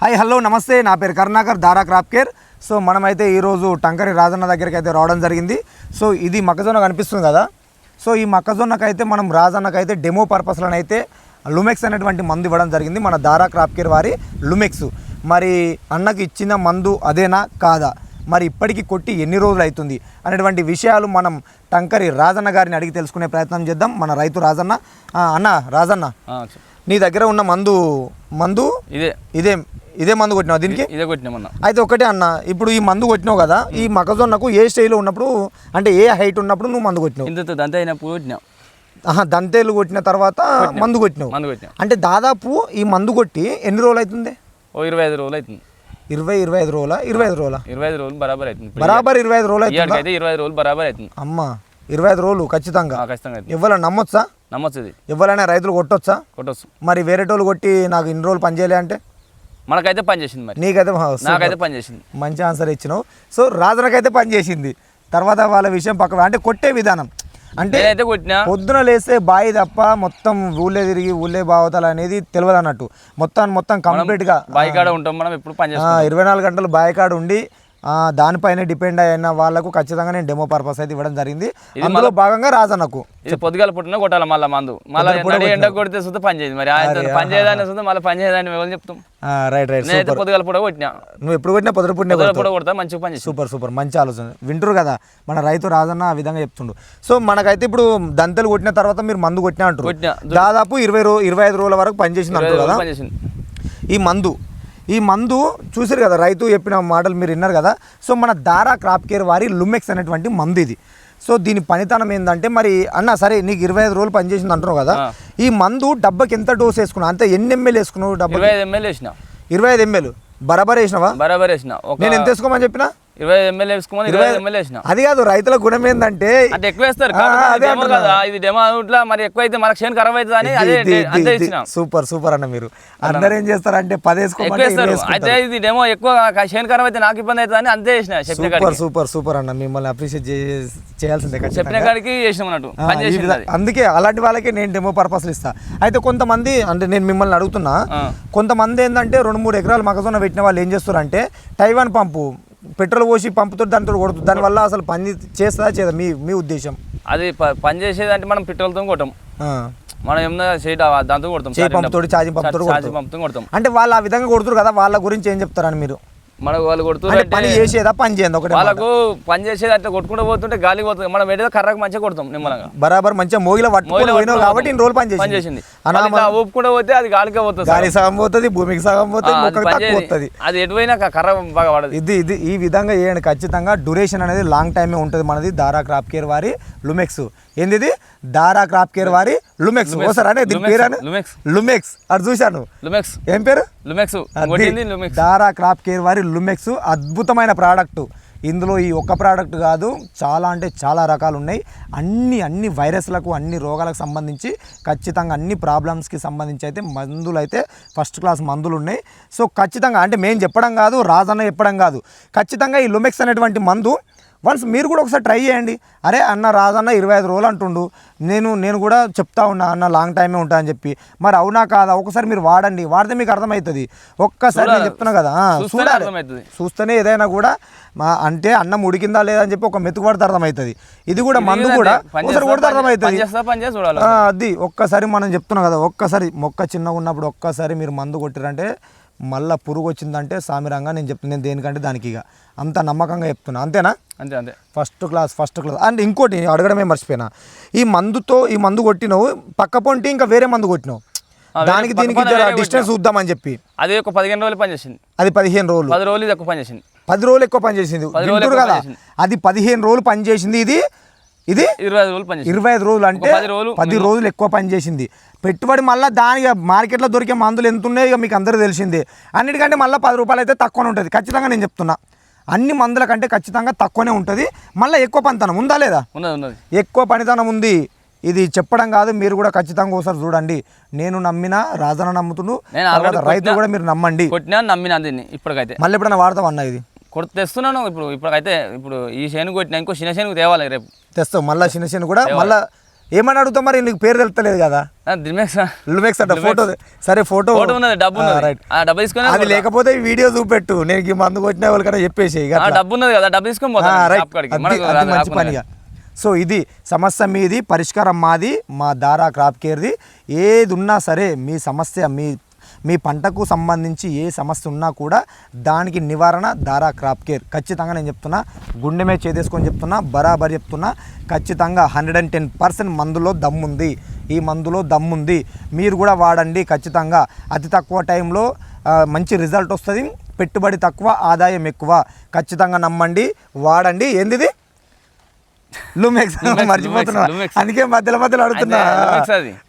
Hi hello నమస్తే. నా పేరు Karunakar Dara crop care so మనమైతే ఈరోజు టంకరి రాజన్న దగ్గరికి అయితే రావడం జరిగింది. సో ఇది మొక్కజొన్న కనిపిస్తుంది కదా. సో ఈ మొక్కజొన్నకైతే మనం రాజన్నకైతే డెమో పర్పస్లోనైతే లుమెక్స్ అనేటువంటి మందు ఇవ్వడం జరిగింది. మన దారా క్రాప్ కేర్ వారి లుమెక్స్ మరి అన్నకి ఇచ్చిన మందు అదేనా? కాదా? మరి ఇప్పటికి కొట్టి ఎన్ని రోజులు అవుతుంది అనేటువంటి విషయాలు మనం టంకరి రాజన్న గారిని అడిగి తెలుసుకునే ప్రయత్నం చేద్దాం. మన రైతు రాజన్న. అన్న రాజన్న. నీ దగ్గర ఉన్న మందు మందు ఇదే. ఇదే ఇదే మందు కొట్టినావు దీనికి? ఇదే కొట్టినా మొన్న. అయితే ఒకటే అన్న ఇప్పుడు ఈ మందు కొట్టినావు కదా ఈ మొక్కజొన్నకు ఏ స్టైల్లో ఉన్నప్పుడు అంటే ఏ హైట్ ఉన్నప్పుడు నువ్వు మందు కొట్టినావు? ఇంత దంత అయినప్పుడు కొట్టినా. ఆహా దంతేలు కొట్టిన తర్వాత మందు కొట్టినావు. మందు కొట్టినా. అంటే దాదాపు ఈ మందు కొట్టి ఎన్ని రోజులు అవుతుంది? ఓ ఇరవై ఐదు రోజులు అవుతుంది. ఇరవై ఇరవై ఐదు రోజుల? ఇరవై ఐదు రోజుల? ఇరవై ఐదు రోజులు బరాబర్ అవుతుంది బరాబర్ ఇరవై ఐదు రోజులు అయితే ఇరవై ఐదు రోజులు బరాబర్ అవుతుంది. అమ్మ ఇరవై ఐదు రోజులు ఖచ్చితంగా. ఖచ్చితంగా ఎవరైనా నమ్మొచ్చా? నమ్మొచ్చు ఇది. ఎవరైనా రైతులు కొట్టొచ్చా? కొట్టొచ్చు. మరి వేరేటోళ్ళు కొట్టి నాకు ఇన్ని రోజులు పని చేయలే అంటే? మనకైతే పని చేసింది మరి. నీకైతే నాకైతే పని చేసింది. మంచి ఆన్సర్ ఇచ్చినావు. సో రాజునకైతే పని చేసింది. తర్వాత వాళ్ళ విషయం పక్క అంటే కొట్టే విధానం. అంటే పొద్దున లేస్తే బాయి తప్ప మొత్తం ఊళ్ళే తిరిగి ఊళ్ళే బావతలు అనేది తెలియదు అన్నట్టు మొత్తం మొత్తం కంప్లీట్గా బాయి కాడ ఉంటాం మనం ఎప్పుడు ఇరవై నాలుగు గంటలు బాయి కాడ ఉండి దానిపైన డిపెండ్ అయిన వాళ్ళకు ఖచ్చితంగా నేను డెమో పర్పస్ అయితే ఇవ్వడం జరిగింది. అందులో భాగంగా రాజన్నకు. ఇది పొద్దుగాల పుట్టిన కొట్టాలి మళ్ళీ మందు. మళ్ళీ ఎండ కొడితే సుద్ధ పని చేయదు మరి. పని చేయదాన్ని సుద్ధ మళ్ళీ పని చేయదాన్ని చెప్తాం? రైట్ రైట్ నేనైతే పొద్దుగాల పూట కొట్టినా. నువ్వు ఎప్పుడు కొట్టినా పొద్దు పుట్టిన పూట కొడతా మంచిగా పని సూపర్ సూపర్ మంచి ఆలోచన. వింటారు కదా మన రైతు రాజన్న ఆ విధంగా చెప్తుండు. సో మనకైతే ఇప్పుడు దంతలు కొట్టిన తర్వాత మీరు మందు కొట్టినా అంటారు. దాదాపు ఇరవై రో ఇరవై ఐదు రోజుల వరకు పనిచేసింది అంటారు కదా. ఈ మందు ఈ మందు చూసారు కదా రైతు చెప్పిన మాటలు మీరు విన్నారు కదా. సో మన దారా క్రాప్ కేర్ వారి లుమెక్స్ అనేటువంటి మందు ఇది. సో దీని పనితనం ఏంటంటే మరి అన్న సరే నీకు ఇరవై ఐదు రోజులు పనిచేసింది అంటున్నావు కదా. ఈ మందు డబ్బాకి ఎంత డోస్ వేసుకున్నావు? అంతే ఎన్ని ఎంఎల్ వేసుకున్నావు డబ్బా ఇరవై ఐదు ఎంఎల్ వేసిన. ఇరవై ఐదు ఎంఎల్. బరాబర్ వేసినావా? బరాబర్ వేసిన. నేను ఎంత వేసుకోమని చెప్పినా? ఇరవై ఎంఎల్ వేసుకోమని ఇరవై ఎంఎల్ వేసిన. అది కాదు రైతుల గుణం ఏంటంటే అంటే ఎక్కువ వేస్తారు డెమో. కదా ఇది డెమో మరి ఎక్కువ అయితే మనకు చేను ఖరాబ్ అవుతుంది అని అదే అంతే ఇచ్చిన. సూపర్ సూపర్ అన్న మీరు. అందరు ఏం పది వేసుకోమంటే ఇరవై వేస్తారు అయితే. ఇది డెమో ఎక్కువ చేను ఖరాబ్ అయితే నాకు ఇబ్బంది అవుతుంది అని అంతే చెప్పిన సూపర్ సూపర్ సూపర్ అన్న. మిమ్మల్ని అప్రిషియేట్ చేయాల్సిందే చెప్పిన కాడికి చేసినాం అన్నట్టు. అందుకే అలాంటి వాళ్ళకే నేను డెమో పర్పస్లు ఇస్తా. అయితే కొంతమంది అంటే నేను మిమ్మల్ని అడుగుతున్నా. కొంతమంది ఏంటంటే రెండు మూడు ఎకరాలు మొక్కజొన్న పెట్టిన వాళ్ళు ఏం చేస్తారంటే టైవాన్ పంపు పెట్రోల్ పోసి పంపుతో దానితో కొడుతుంది దానివల్ల అసలు పని చేస్తుందా చేయదా? మీ మీ ఉద్దేశం? అది పని చేసేది అంటే మనం పెట్రోల్తో కొట్టాం. మనం ఏమన్నా చేయట దాంతో కొడతాం. ఛార్జింగ్ పంపుతోటి ఛార్జింగ్ పంపుతో కొడతాం. అంటే వాళ్ళు ఆ విధంగా కొడుతురు కదా వాళ్ళ గురించి ఏం చెప్తారని మీరు? మనకు వాళ్ళు కొడుతూ అంటే పని చేసేదా? పని చేయండి ఒకటే. వాళ్ళకు పని చేసేది అట్లా కొట్టుకుంటూ పోతుంటే గాలి పోతుంది. మనం పెట్టేది కర్రకు మంచిగా కొడతాం నిమ్మలంగా. బరాబర్ మంచిగా మోగిల కాబట్టి ఇన్ని రోజులు పని పని చేసింది. మళ్ళీ ఇట్లా ఊపుకుంటూ పోతే అది గాలికే పోతుంది గాలి సగం పోతుంది భూమికి సగం పోతుంది పని. పోతుంది. అది ఎటువైనా కర్ర బాగా పడదు. ఇది ఇది ఈ విధంగా చేయండి. ఖచ్చితంగా డ్యూరేషన్ అనేది లాంగ్ టైమే ఉంటుంది మనది. దారా క్రాప్ కేర్ వారి లుమెక్స్. ఏంది దారా క్రాప్ కేర్ వారి లుమెక్స్ అనే దీని పేరు అనే లుమెక్స్. లుమెక్స్ అది చూశాను. లుమెక్స్ ఏం పేరు? లుమెక్స్ దారా క్రాప్ కేర్ వారి లుమెక్స్ అద్భుతమైన ప్రోడక్ట్. ఇందులో ఈ ఒక్క ప్రోడక్ట్ కాదు చాలా అంటే చాలా రకాలు ఉన్నాయి. అన్ని అన్ని వైరస్లకు అన్ని రోగాలకు సంబంధించి ఖచ్చితంగా అన్ని ప్రాబ్లమ్స్కి సంబంధించి అయితే మందులు అయితే ఫస్ట్ క్లాస్ మందులు ఉన్నాయి. సో ఖచ్చితంగా అంటే మేము చెప్పడం కాదు రాజన్న చెప్పడం కాదు. ఖచ్చితంగా ఈ లుమెక్స్ అనేటువంటి మందు వన్స్ మీరు కూడా ఒకసారి ట్రై చేయండి. అరే అన్న రాజన్న ఇరవై ఐదు రోజులు అంటుండు. నేను నేను కూడా చెప్తా ఉన్నా అన్న లాంగ్ టైమే ఉంటా అని చెప్పి. మరి అవునా కాదా? ఒకసారి మీరు వాడండి. వాడితే మీకు అర్థమవుతుంది ఒక్కసారి నేను చెప్తున్నా కదా. చూడాలి. చూస్తేనే ఏదైనా కూడా మా అంటే అన్నం ఉడికిందా లేదా అని చెప్పి ఒక మెతుకు పడితే అర్థమవుతుంది ఇది కూడా మందు కూడా ఒకసారి కొడితే పని అర్థమవుతుంది అది ఒక్కసారి మనం చెప్తున్నాం కదా. ఒక్కసారి మొక్క చిన్నగా ఉన్నప్పుడు ఒక్కసారి మీరు మందు కొట్టిరంటే మళ్ళా పురుగు వచ్చిందంటే సామిరంగా నేను చెప్తున్నాను నేను దేనికంటే దానికి ఇక. అంత నమ్మకంగా చెప్తున్నా. అంతేనా? అంతే అంతే. First class first class and ఇంకోటి అడగడమే మర్చిపోయినా. ఈ మందుతో ఈ మందు కొట్టినావు పక్క పొంటి ఇంకా వేరే మందు కొట్టినావు. దానికి దీనికి డిస్టెన్స్ చూద్దామని చెప్పి. అది ఒక పదిహేను రోజులు పని చేసింది అది పదిహేను రోజులు. పది రోజులు ఎక్కువ పని చేసింది పది రోజులు ఎక్కువ పనిచేసింది. వింటురు కదా? పనిచేసింది. అది పదిహేను రోజులు పనిచేసింది ఇది? ఇది? ఇరవై ఐదు రోజులు ఇరవై ఐదు రోజులు అంటే పది రోజులు ఎక్కువ పనిచేసింది. పెట్టుబడి మళ్ళీ దానికి మార్కెట్లో దొరికే మందులు ఎంత ఉన్నాయి ఇక మీకు అందరూ తెలిసిందే. అన్నిటికంటే మళ్ళీ పది రూపాయలు అయితే తక్కువనే ఉంటుంది. ఖచ్చితంగా నేను చెప్తున్నా. అన్ని మందుల కంటే ఖచ్చితంగా తక్కువనే ఉంటుంది. మళ్ళీ ఎక్కువ పనితనం ఉందా లేదా? ఎక్కువ పనితనం ఉంది. ఇది చెప్పడం కాదు మీరు కూడా ఖచ్చితంగా ఒకసారి చూడండి. నేను నమ్మిన రాజన నమ్ముతును నేను తర్వాత already రైతు కొట్టినా- కూడా మీరు నమ్మండి. కొట్టినా నమ్మినా దీన్ని ఇప్పటికైతే. మళ్ళీ ఎప్పుడైనా వాడతాం అన్న ఇది? కొడు తెస్తున్నాను. ఇప్పుడు ఇప్పటికైతే ఇప్పుడు ఈ శేను కొట్టినా ఇంకో చిన్న శేనుకు తేవాలి రేపు. తెస్తాం మళ్ళీ చిన్న చిన్న కూడా మళ్ళీ ఏమని అడుగుతావు మరి? నీకు పేరు తెలుస్తలేదు కదా. లుమెక్స్ అంట ఫోటో సరే. ఫోటో ఫోటో ఉన్నది డబ్బు రైట్ ఆ డబ్బు తీసుకొని అది లేకపోతే ఈ వీడియో చూపెట్టు. నేను ఈ మందు కొట్టిన వాళ్ళకన్నా చెప్పేసి ఆ. డబ్బు ఉన్నది కదా డబ్బు తీసుకొని పోతాను మంచి. పనిగా. సో ఇది సమస్య మీది పరిష్కారం మాది మా దారా క్రాప్ కేర్ది. ఏది ఉన్నా సరే మీ సమస్య మీ మీ పంటకు సంబంధించి ఏ సమస్య ఉన్నా కూడా దానికి నివారణ దారా క్రాప్ కేర్. ఖచ్చితంగా నేను చెప్తున్నా గుండె మీద చేదేసుకొని చెప్తున్నా బరాబర్ చెప్తున్నా ఖచ్చితంగా హండ్రెడ్ అండ్ టెన్ పర్సెంట్ మందులో దమ్ముంది. ఈ మందులో దమ్ముంది. మీరు కూడా వాడండి ఖచ్చితంగా. అతి తక్కువ టైంలో మంచి రిజల్ట్ వస్తుంది. పెట్టుబడి తక్కువ ఆదాయం ఎక్కువ. ఖచ్చితంగా నమ్మండి వాడండి. ఏందిది? లుమెక్స్ మర్చిపోతున్నా. అందుకే మధ్యలో మధ్యలో అడుగుతున్నా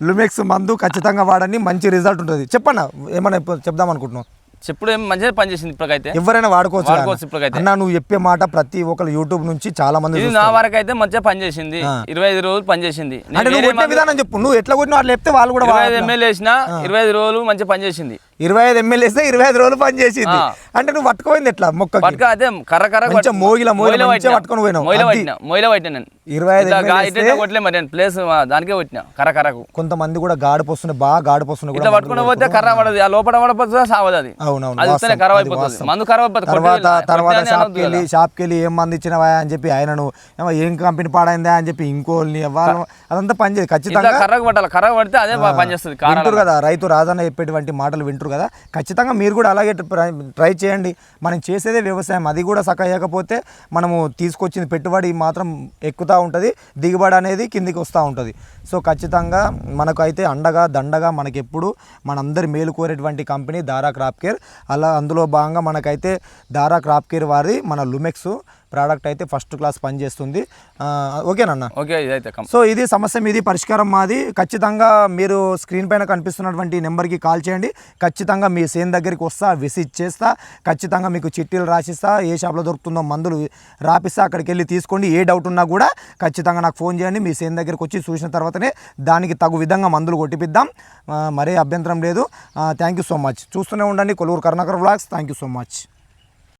లుమెక్స్ మందు ఖచ్చితంగా వాడండి మంచి రిజల్ట్ ఉంటుంది చెప్పన్నా ఏమన్నా చెప్దాం అనుకుంటున్నావు చెప్పుడు ఏం మంచిగా పనిచేసింది ఇప్పటికైతే ఎవరైనా వాడుకోవచ్చు వాడుకోవచ్చు. ఇప్పటికైతే. అన్న నువ్వు చెప్పే మాట ప్రతి ఒక్కరు యూట్యూబ్ నుంచి చాలా మంది నా. వరకు అయితే మంచిగా పనిచేసింది. ఇరవై ఐదు రోజులు పనిచేసింది అంటే నువ్వు విధానం చెప్పు నువ్వు ఎట్లా కొట్టినా వాళ్ళు చెప్తే వాళ్ళు కూడా ఇరవై ఐదు. ఎంఎల్ వేసిన ఇరవై ఐదు రోజులు మంచిగా పనిచేసింది ఇరవై ఐదు ఎమ్మెల్యే వేస్తే ఇరవై ఐదు రోజులు పని చేసింది. ఆ. అంటే నువ్వు పట్టుకోయింది ఎట్లా మొక్క అదే కర్ర కర్ర మోగిల మోగిల పట్టినా. పట్టుకొని పోయినావు. మొయిల. పట్టినా మొయిల పట్టినా నేను. ఇరవై ఐదు ఎంఎల్ కొట్టలే మరి నేను. ప్లేస్ దానికే కొట్టినా. కర్ర కర్రకు. కొంతమంది కూడా గాడి పోస్తున్నాయి బాగా గాడి పోస్తున్నాయి ఇట్లా పట్టుకుని పోతే కర్ర పడదు. ఆ లోపల పడపోతే సావదు అది. అవునవును అది అది అయిపోతుంది. మందు ఖరాబ్ అయిపోతుంది తర్వాత తర్వాత షాప్కి వెళ్ళి. షాప్కి వెళ్ళి ఏం మంది ఇచ్చినవా అని చెప్పి ఆయనను ఏమో ఏం కంపెనీ పాడైందా అని చెప్పి ఇంకోళ్ళని అదంతా పనిచేయదు ఇట్లా ఖచ్చితంగా కర్రకు పట్టాలి. కర్ర పడితే అదే పనిచేస్తుంది వింటారు కదా రైతు రాజన్న చెప్పేటువంటి మాటలు వింటారు. కదా ఖచ్చితంగా మీరు కూడా అలాగే ట్రై- ట్రై చేయండి. మనం చేసేదే వ్యవసాయం అది కూడా సక్క అయ్యకపోతే మనము తీసుకొచ్చిన పెట్టుబడి మాత్రం ఎక్కుతూ ఉంటుంది దిగుబడి అనేది కిందికి వస్తూ ఉంటుంది. సో ఖచ్చితంగా మనకైతే అండగా దండగా మనకి ఎప్పుడు మనందరి మేలు కోరేటువంటి కంపెనీ దారా క్రాప్ కేర్. అలా అందులో భాగంగా మనకైతే దారా క్రాప్ కేర్ వారి మన లుమెక్స్. ప్రోడక్ట్ అయితే ఫస్ట్ క్లాస్ పనిచేస్తుంది. ఓకేనన్నా ఓకే ఇదైతే సో ఇది సమస్య మీది పరిష్కారం మాది. ఖచ్చితంగా మీరు స్క్రీన్ పైన కనిపిస్తున్నటువంటి నెంబర్కి కాల్ చేయండి. ఖచ్చితంగా మీ సేన్ దగ్గరికి వస్తా విజిట్ చేస్తా. ఖచ్చితంగా మీకు చిట్టీలు రాసిస్తా. ఏ షాప్లో దొరుకుతుందో మందులు రాపిస్తా అక్కడికి వెళ్ళి తీసుకోండి. ఏ డౌట్ ఉన్నా కూడా ఖచ్చితంగా నాకు ఫోన్ చేయండి. మీ సేన్ దగ్గరికి వచ్చి చూసిన తర్వాతనే దానికి తగు విధంగా మందులు కొట్టిపిద్దాం. మరే అభ్యంతరం లేదు. Thank you so much. చూస్తూనే ఉండండి. కొలువురు Karunakar vlogs. Thank you so much.